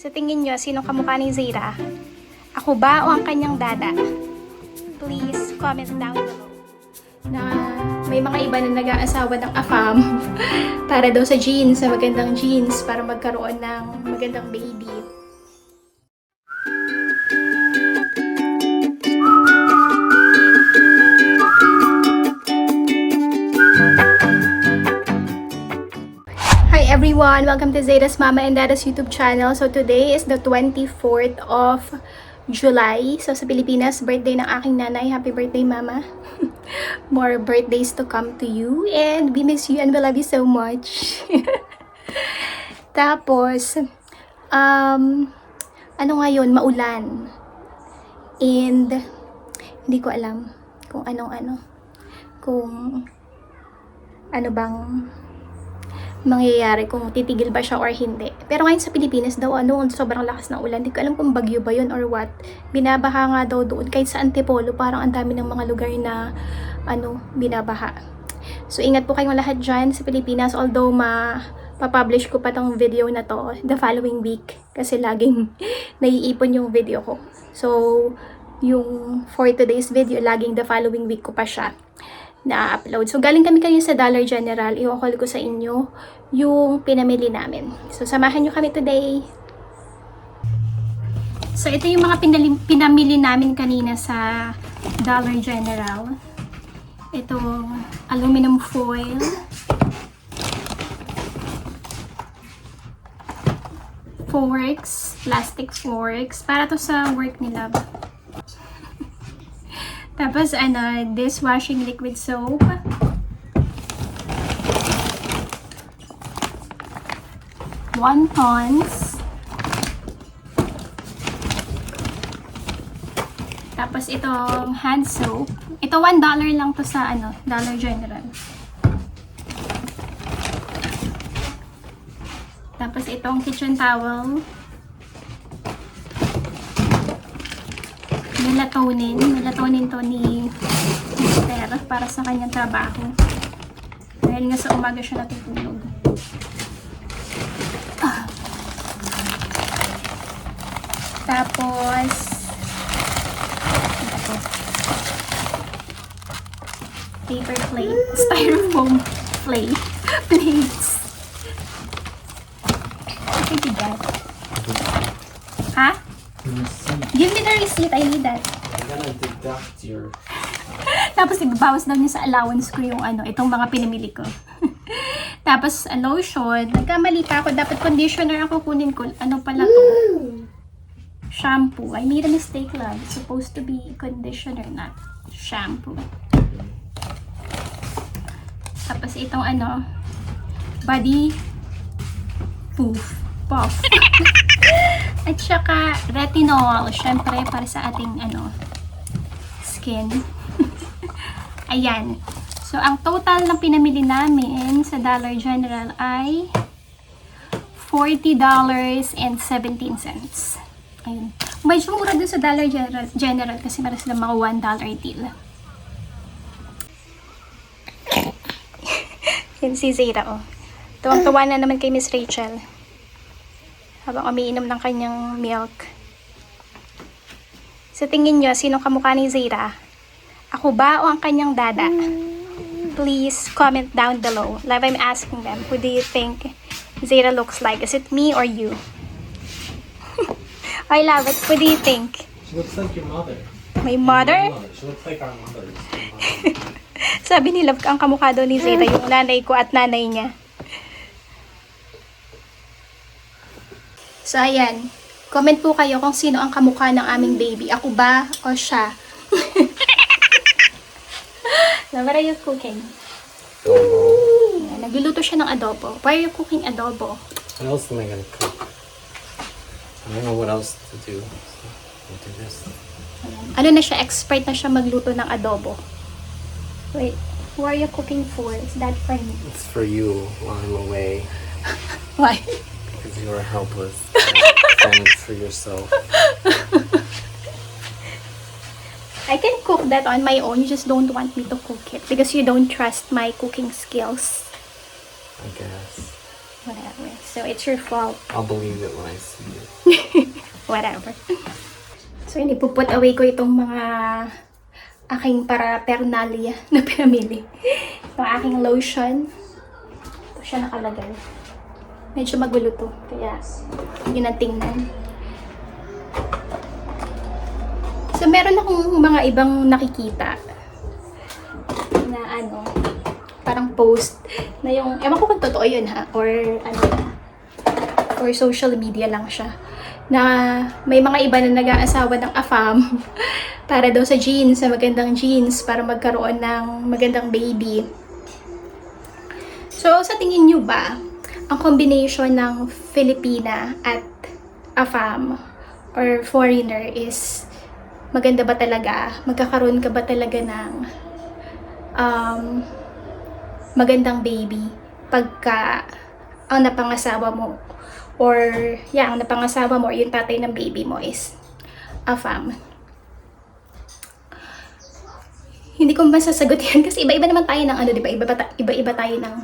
Sa tingin nyo, sino kamukha ni Zaira? Ako ba o ang kanyang dada? Please comment down below. Na may mga iba na nag-aasawa ng afam para daw sa jeans, sa magandang jeans, para magkaroon ng magandang baby. Everyone! Welcome to Zeta's Mama and Dada's YouTube channel. So today is the 24th of July. So sa Pilipinas, birthday ng aking nanay. Happy birthday, Mama. More birthdays to come to you. And we miss you and we love you so much. Tapos, um, ano ngayon? Maulan. And, hindi ko alam kung anong ano. Kung ano bang mangyayari kung titigil ba siya or hindi. Pero ngayon sa Pilipinas daw, ano, sobrang lakas ng ulan. Hindi ko alam kung bagyo ba yun or what. Binabaha nga daw doon. Kahit sa Antipolo, parang ang dami ng mga lugar na, ano, binabaha. So, ingat po kayong lahat dyan sa Pilipinas. Although, ma papublish ko pa tong video na to the following week. Kasi laging naiipon yung video ko. So, yung for today's video, laging the following week ko pa siya na-upload. So, galing kami kayo sa Dollar General. I-call ko sa inyo yung pinamili namin. So, samahan nyo kami today. So, ito yung mga pinali, pinamili namin kanina sa Dollar General. Ito, aluminum foil. Forks, plastic forks. Para to sa work nila. Tapos, ano, dishwashing liquid soap. Wontons. Tapos, itong hand soap. Ito, $1 lang to sa, ano, Dollar General. Tapos, itong kitchen towel. Melatonin. Melatonin to ni Mister para sa kanyang trabaho. Dahil nga sa umaga siya natutulog. Tapos, paper plate. Styrofoam plate. Plates. What did you get? Ha? Give me the receipt. I need that. I'm gonna deduct your. Tapos nagbawas daw niya sa allowance ko yung ano, itong mga pinamili ko. Tapos a lotion, nagkamali pa ako, dapat conditioner ako kunin ko. Ano pala to? Shampoo. I made a mistake lang. It's supposed to be conditioner, not shampoo. Tapos itong ano, body poof. Puff. At saka retinol, syempre para sa ating ano, skin. Ayan. So, ang total na pinamili namin sa Dollar General ay $40.17. Ayun. Medyo mura dun sa Dollar General, General kasi meron sila mga $1 deal. Yan si Zara, oh. Tuwang-tuwa na naman kay Miss Rachel. Habang umiinom ng kanyang milk. Sa tingin nyo, sino kamukha ni Zara? Ako ba o ang kanyang dada? Please comment down below. Like I'm asking them, who do you think Zara looks like? Is it me or you? I love it. Who do you think? She looks like your mother. My mother? She looks like our mothers. Sabi ni Love, ang kamukha daw ni Zara, yung nanay ko at nanay niya. So, ayan. Comment po kayo kung sino ang kamukha ng aming baby. Ako ba o siya? Now, what are you cooking? Ayan, nagluluto siya ng adobo. Why are you cooking adobo? What else am I gonna cook? I don't know what else to do. So I'll do this. Ano na siya, expert na siya magluto ng adobo. Wait, who are you cooking for? Is that for me? It's for you while I'm away Why? Because you are helpless. Fend for yourself. I can cook that on my own. You just don't want me to cook it because you don't trust my cooking skills. I guess. Whatever. So, it's your fault. I'll believe it when I see it. Whatever. So, yun, ipuput away ko itong mga aking para pernalia na pinamili. Yung aking lotion. Ito siya nakalagay. Medyo magulo to. Kaya, hindi na tingnan. So, meron akong mga ibang nakikita na ano, parang post na yung, ewan ko kung totoo yun ha, or ano or social media lang siya na may mga iba na nag-aasawa ng AFAM para daw sa jeans, sa magandang jeans, para magkaroon ng magandang baby. So, sa tingin nyo ba, ang combination ng Filipina at AFAM or foreigner is maganda ba talaga? Magkakaroon ka ba talaga ng um, magandang baby pagka ang napangasawa mo or yeah, ang napangasawa mo or yung tatay ng baby mo is a fam. Hindi ko masasagot yan kasi iba-iba naman tayo ng ano, di ba? Iba-iba tayo ng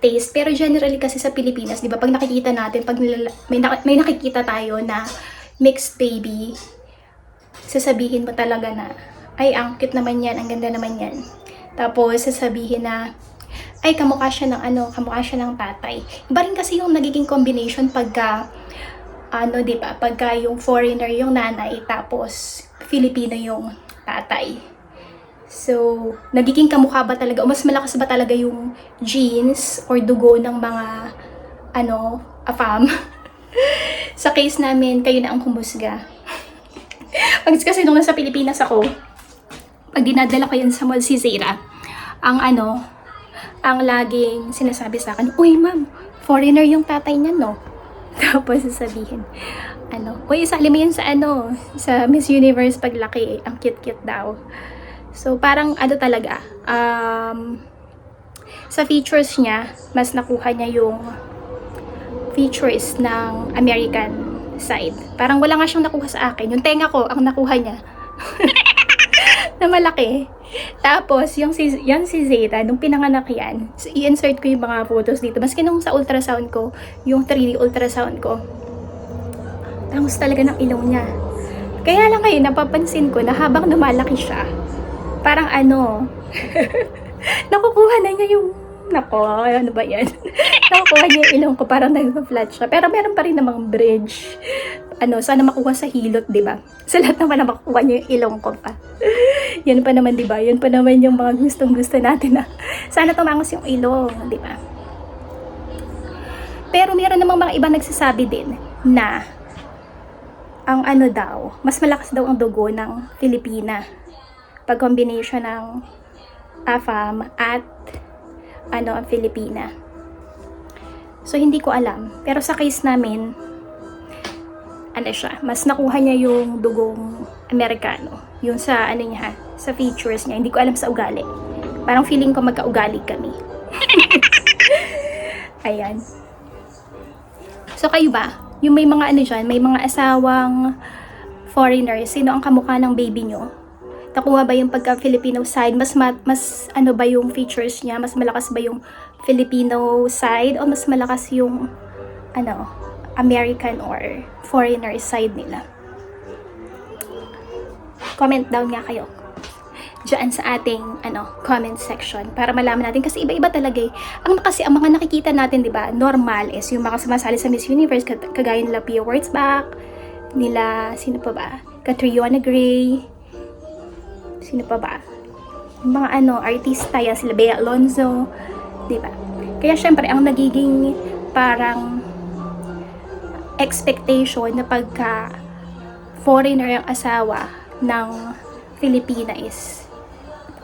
taste. Pero generally kasi sa Pilipinas, di ba, pag nakikita natin, pag may, nak- may nakikita tayo na mixed baby, sasabihin mo talaga na, ay, ang cute naman yan, ang ganda naman yan. Tapos, sasabihin na, ay, kamukha siya ng ano, kamukha siya ng tatay. Iba rin kasi yung nagiging combination pagka, ano, di ba, pagka yung foreigner yung nanay, tapos Filipino yung tatay. So, nagiging kamukha ba talaga, o mas malakas ba talaga yung genes or dugo ng mga, ano, afam? Sa case namin, kayo na ang humusga. Pag kasi nung nasa Pilipinas ako, pag dinadala ko yun sa mall si Zara, ang ano, ang laging sinasabi sa akin, Uy, ma'am, foreigner yung tatay niya, no? Tapos sasabihin, ano, Uy, isali mo yan sa ano, sa Miss Universe paglaki, ang cute-cute daw. So, parang ano talaga, um, sa features niya, mas nakuha niya yung features ng American side. Parang wala nga siyang nakuha sa akin. Yung tenga ko, ang nakuha niya. na malaki. Tapos, yung si, yung si Zeta, nung pinanganak yan, i-insert ko yung mga photos dito. Maski nung sa ultrasound ko, yung 3D ultrasound ko, tangos talaga ng ilong niya. Kaya lang ngayon, napapansin ko na habang lumalaki siya, parang ano, nakukuha na niya yung, nako, ano ba yan? nakukuha niya yung ilong ko, parang nag-flat siya. Pero meron pa rin namang bridge. Ano, sana makuha sa hilot, di ba? Sa lahat naman na makukuha niya yung ilong ko pa. Yan pa naman, di ba? Yan pa naman yung mga gustong gusto natin na sana tumangos yung ilong, di ba? Pero meron namang mga iba nagsasabi din na ang ano daw, mas malakas daw ang dugo ng Filipina pag combination ng AFAM at ano ang Filipina. So hindi ko alam, pero sa case namin ano siya, mas nakuha niya yung dugong Amerikano. Yung sa ano niya, sa features niya, hindi ko alam sa ugali. Parang feeling ko magka-ugali kami. Ayan. So kayo ba? Yung may mga ano dyan, may mga asawang foreigners, sino ang kamukha ng baby nyo? Nakuha ba yung pagka-Filipino side? Mas, ma- mas ano ba yung features niya? Mas malakas ba yung Filipino side? O mas malakas yung ano, American or foreigner side nila? Comment down nga kayo dyan sa ating ano comment section para malaman natin kasi iba-iba talaga eh. Ang kasi ang mga nakikita natin, 'di ba? Normal is yung mga sumasali sa Miss Universe kagaya nila Pia Wurtzbach, nila sino pa ba? Catriona Gray. Sino pa ba? Yung mga ano artista yan sila Bea Alonzo, 'di ba? Kaya syempre ang nagiging parang expectation na pagka foreigner ang asawa ng Filipina is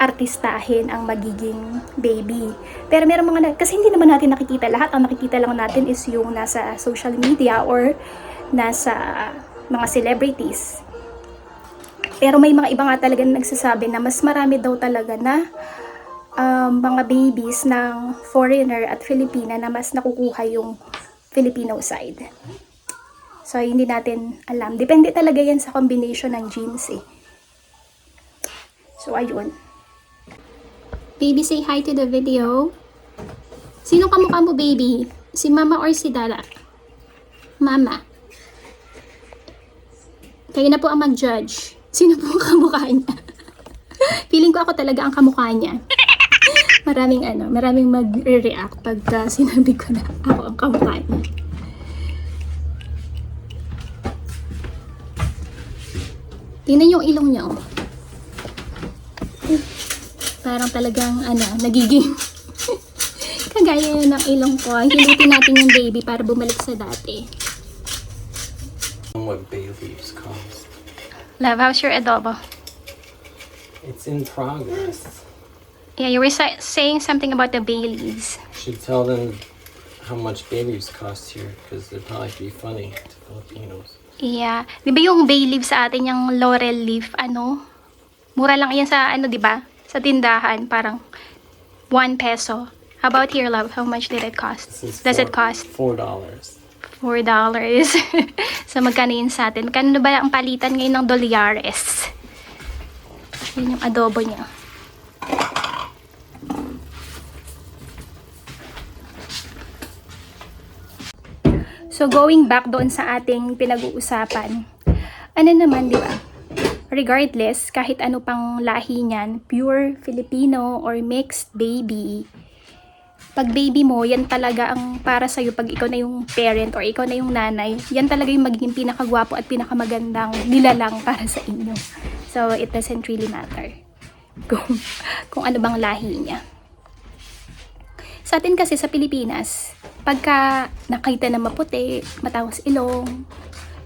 artistahin ang magiging baby. Pero meron mga, kasi hindi naman natin nakikita lahat. Ang nakikita lang natin is yung nasa social media or nasa mga celebrities. Pero may mga iba nga talaga na nagsasabi na mas marami daw talaga na um, mga babies ng foreigner at Filipina na mas nakukuha yung Filipino side. So, hindi natin alam. Depende talaga yan sa combination ng genes eh. So, ayun. Baby, say hi to the video. Sino kamukha mo, baby? Si Mama or si Dala? Mama. Kayo na po ang mag-judge. Sino po ang kamukha niya? Feeling ko ako talaga ang kamukha niya. Maraming ano, maraming mag-react pagka sinabi ko na ako ang kamukha niya. Tingnan yung ilong niya, oh. Parang talagang, ano, nagiging kagaya yun ng ilong ko. Hilutin natin yung baby para bumalik sa dati. What leaves cost. Love, how's your adobo? It's in progress. Yeah, you were sa- saying something about the bay leaves. Should tell them how much bay leaves cost here because it'd probably be funny to Filipinos. Yeah. Di ba yung bay leaf sa atin, yung laurel leaf, ano? Mura lang yan sa, ano, di ba? Sa tindahan, parang 1 peso. How about here, love? How much did it cost? Does four, it cost? four dollars. $4. so, magkano yun sa atin? Magkano ba ang palitan ngayon ng dolyares? Yun yung adobo niya. So, going back doon sa ating pinag-uusapan, ano naman, di ba? Regardless, kahit ano pang lahi niyan, pure Filipino or mixed baby, pag baby mo, yan talaga ang para sa'yo pag ikaw na yung parent or ikaw na yung nanay, yan talaga yung magiging pinakagwapo at pinakamagandang nilalang para sa inyo. So, it doesn't really matter kung, kung ano bang lahi niya. Sa atin kasi sa Pilipinas, pagka nakita na maputi, matawas ilong,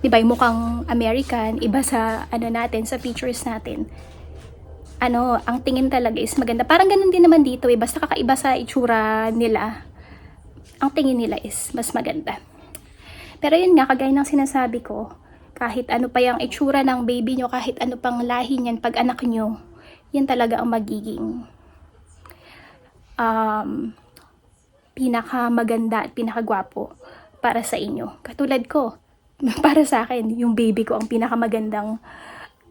di ba yung mukhang American, iba sa ano natin, sa features natin, ano, ang tingin talaga is maganda. Parang ganun din naman dito eh. Basta kakaiba sa itsura nila, ang tingin nila is mas maganda. Pero yun nga, kagaya ng sinasabi ko, kahit ano pa yung itsura ng baby nyo, kahit ano pang lahi niyan pag anak nyo, yan talaga ang magiging um, pinakamaganda at pinakagwapo para sa inyo. Katulad ko, para sa akin, yung baby ko ang pinakamagandang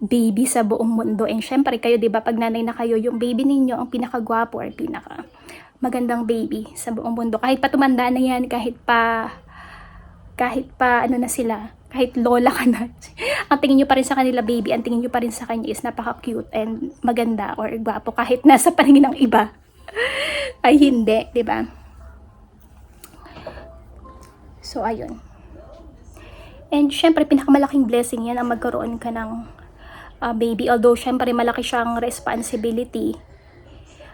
baby sa buong mundo. And syempre, kayo, di ba, pag nanay na kayo, yung baby ninyo ang pinakagwapo or pinaka magandang baby sa buong mundo. Kahit pa tumanda na yan, kahit pa, kahit pa, ano na sila, kahit lola ka na, ang tingin nyo pa rin sa kanila baby, ang tingin nyo pa rin sa kanya is napaka-cute and maganda or gwapo kahit nasa paningin ng iba ay hindi, di ba? So, ayun. And syempre, pinakamalaking blessing yan ang magkaroon ka ng uh, baby. Although, syempre, malaki siyang responsibility.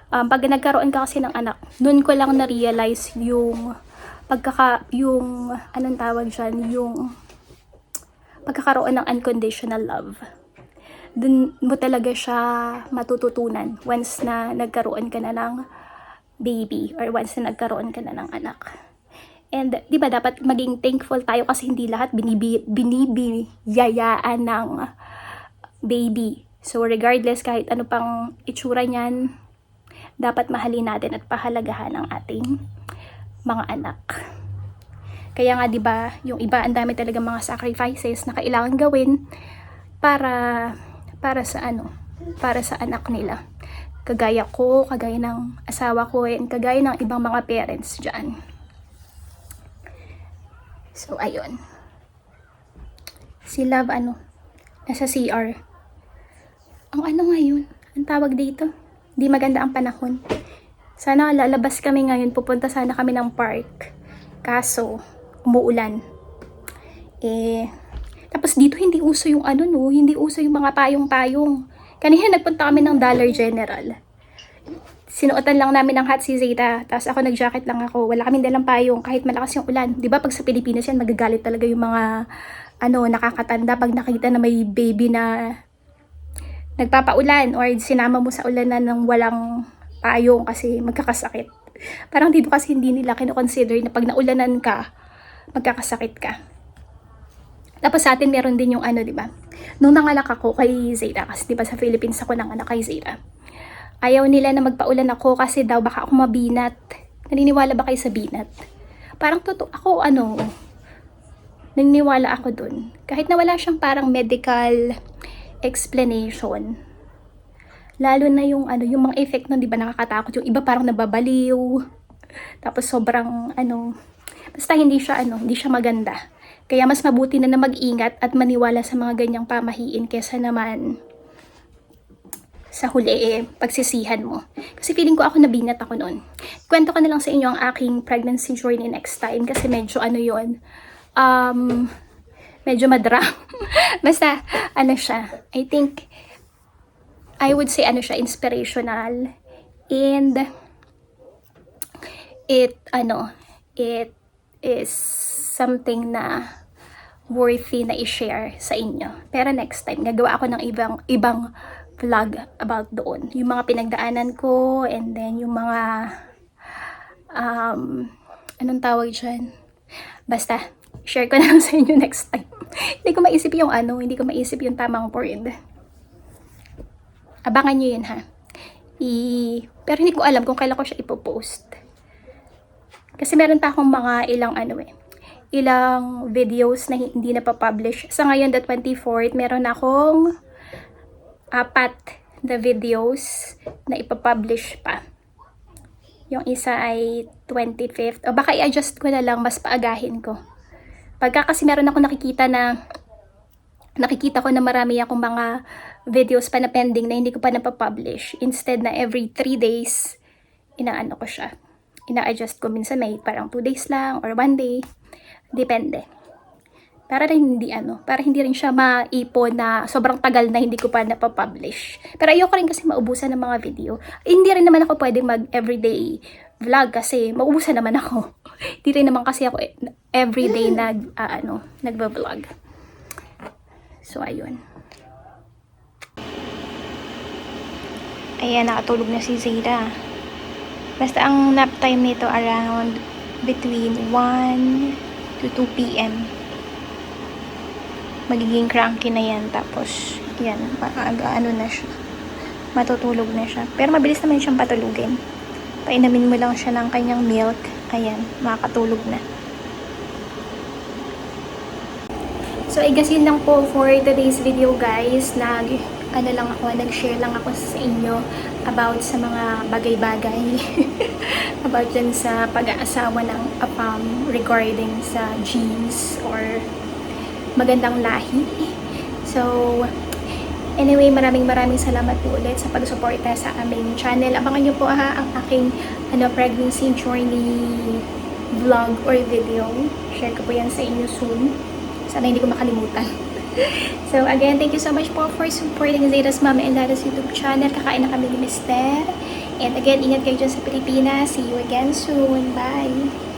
Um, pag nagkaroon ka kasi ng anak, noon ko lang na-realize yung pagkaka, yung, anong tawag dyan, yung pagkakaroon ng unconditional love. Dun mo talaga siya matututunan once na nagkaroon ka na ng baby or once na nagkaroon ka na ng anak. And, di ba, dapat maging thankful tayo kasi hindi lahat binibi, binibiyayaan ng baby. So, regardless, kahit ano pang itsura niyan, dapat mahalin natin at pahalagahan ang ating mga anak. Kaya nga, di ba, yung iba, ang dami talaga mga sacrifices na kailangan gawin para, para sa ano, para sa anak nila. Kagaya ko, kagaya ng asawa ko, and kagaya ng ibang mga parents dyan. So, ayun. Si Love, ano, nasa CR. Ang ano ngayon? Ang tawag dito? Di maganda ang panahon. Sana lalabas kami ngayon, pupunta sana kami ng park. Kaso, umuulan. Eh, tapos dito hindi uso yung ano no, hindi uso yung mga payong-payong. Kanina nagpunta kami ng Dollar General sinuotan lang namin ng hat si Zeta. Tapos ako nag-jacket lang ako. Wala kaming dalang payong kahit malakas yung ulan. 'Di ba pag sa Pilipinas yan, magagalit talaga yung mga ano, nakakatanda pag nakita na may baby na nagpapaulan or sinama mo sa ulan na ng walang payong kasi magkakasakit. Parang dito kasi hindi nila kinoconsider na pag naulanan ka, magkakasakit ka. Tapos sa atin meron din yung ano, 'di ba? Nung nanganak ako kay Zeta kasi 'di ba sa Philippines ako nanganak kay Zeta Ayaw nila na magpaulan ako kasi daw baka ako mabinat. Naniniwala ba kayo sa binat? Parang totoo, ako ano, naniniwala ako dun. Kahit na wala siyang parang medical explanation. Lalo na yung ano, yung mga effect nun, di ba nakakatakot. Yung iba parang nababaliw. Tapos sobrang ano, Basta hindi siya ano, hindi siya maganda. Kaya mas mabuti na na mag-ingat at maniwala sa mga ganyang pamahiin kesa naman sa huli eh, pagsisihan mo. Kasi feeling ko ako nabinat ako noon. Kwento ko na lang sa inyo ang aking pregnancy journey next time kasi medyo ano yon um, medyo madram. Basta, ano siya, I think, I would say ano siya, inspirational. And, it, ano, it is something na worthy na i-share sa inyo. Pero next time, gagawa ako ng ibang, ibang vlog about doon. Yung mga pinagdaanan ko, and then yung mga, um, anong tawag dyan? Basta, share ko na lang sa inyo next time. hindi ko maisip yung ano, hindi ko maisip yung tamang word. Abangan nyo yun ha. I... Pero hindi ko alam kung kailan ko siya ipopost. Kasi meron pa akong mga ilang ano eh, ilang videos na hindi na pa-publish. Sa ngayon, the 24th, meron akong apat na videos na ipapublish pa. Yung isa ay 25th. O baka i-adjust ko na lang, mas paagahin ko. Pagka kasi meron ako nakikita na nakikita ko na marami akong mga videos pa na pending na hindi ko pa napapublish. Instead na every 3 days, inaano ko siya. Ina-adjust ko minsan may parang 2 days lang or 1 day. Depende. Para rin hindi ano, para hindi rin siya maipon na sobrang tagal na hindi ko pa napapublish. Pero ayoko rin kasi maubusan ng mga video. Hindi rin naman ako pwedeng mag everyday vlog kasi maubusan naman ako. Hindi rin naman kasi ako everyday nag, ah, ano, nagba-vlog. So, ayun. Ayan, nakatulog na si Zayda. Basta ang nap time nito around between 1 to 2 p.m. Magiging cranky na yan. Tapos, yan, ano na siya. Matutulog na siya. Pero mabilis naman siyang patulugin. Painamin mo lang siya ng kanyang milk. Ayan, makakatulog na. So, I guess yun lang po for today's video guys. Nag, ano lang ako, nag-share lang ako sa inyo about sa mga bagay-bagay. about dyan sa pag-aasawa ng apam regarding sa genes or magandang lahi. So, anyway, maraming maraming salamat po ulit sa pag-suporta sa aming channel. Abangan nyo po ha ang aking ano, pregnancy journey vlog or video. Share ko po yan sa inyo soon. Sana hindi ko makalimutan. so again, thank you so much po for supporting Zeta's Mama and Dada's YouTube channel. Kakain na kami ni Mister. And again, ingat kayo dyan sa Pilipinas. See you again soon. Bye!